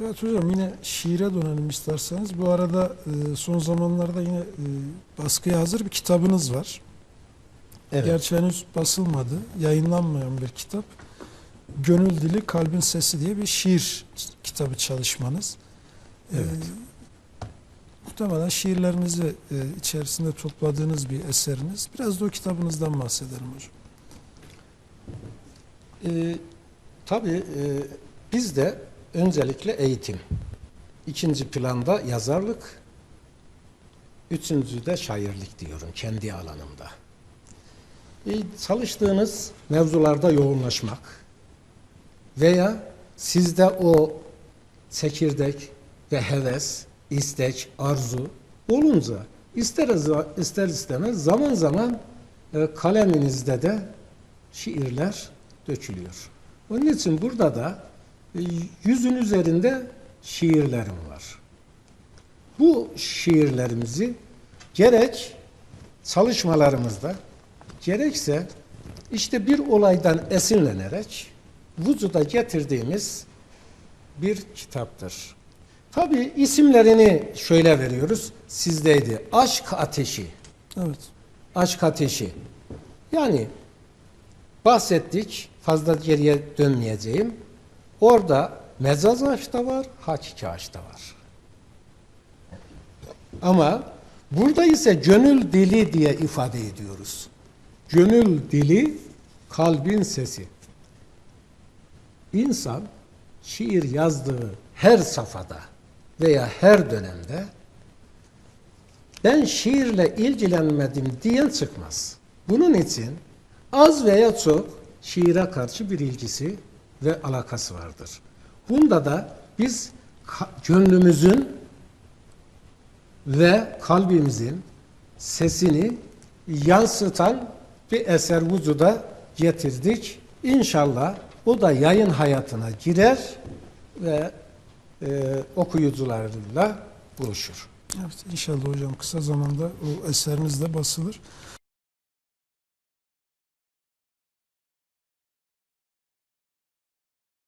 Evet hocam yine şiire dönelim isterseniz. Bu arada e, son zamanlarda yine e, baskıya hazır bir kitabınız var. Evet. Gerçi henüz basılmadı. Yayınlanmayan bir kitap. Gönül Dili Kalbin Sesi diye bir şiir kitabı çalışmanız. E, Evet. muhtemelen şiirlerinizi e, içerisinde topladığınız bir eseriniz. Biraz da o kitabınızdan bahsedelim hocam. Ee, tabii e, bizde öncelikle eğitim. ikinci planda yazarlık. Üçüncü de şairlik diyorum kendi alanımda. E, çalıştığınız mevzularda yoğunlaşmak veya sizde o çekirdek ve heves, istek, arzu olunca ister, ister istemez zaman zaman e, kaleminizde de şiirler dökülüyor. Onun için burada da yüzün üzerinde şiirlerim var. Bu şiirlerimizi gerek çalışmalarımızda gerekse işte bir olaydan esinlenerek vücuda getirdiğimiz bir kitaptır. Tabi isimlerini şöyle veriyoruz. Sizdeydi. Aşk ateşi. Evet. Aşk ateşi. Yani bahsettik. Fazla geriye dönmeyeceğim. Orada mezaz aşk da var, hakiki aşk da var. Ama burada ise gönül dili diye ifade ediyoruz. Gönül dili kalbin sesi. İnsan şiir yazdığı her safhada veya her dönemde ben şiirle ilgilenmedim diyen çıkmaz. Bunun için az veya çok şiire karşı bir ilgisi ve alakası vardır. Bunda da biz gönlümüzün ve kalbimizin sesini yansıtan bir eser vücuda getirdik. İnşallah o da yayın hayatına girer ve e, okuyucularıyla buluşur. Evet inşallah hocam kısa zamanda o eseriniz de basılır.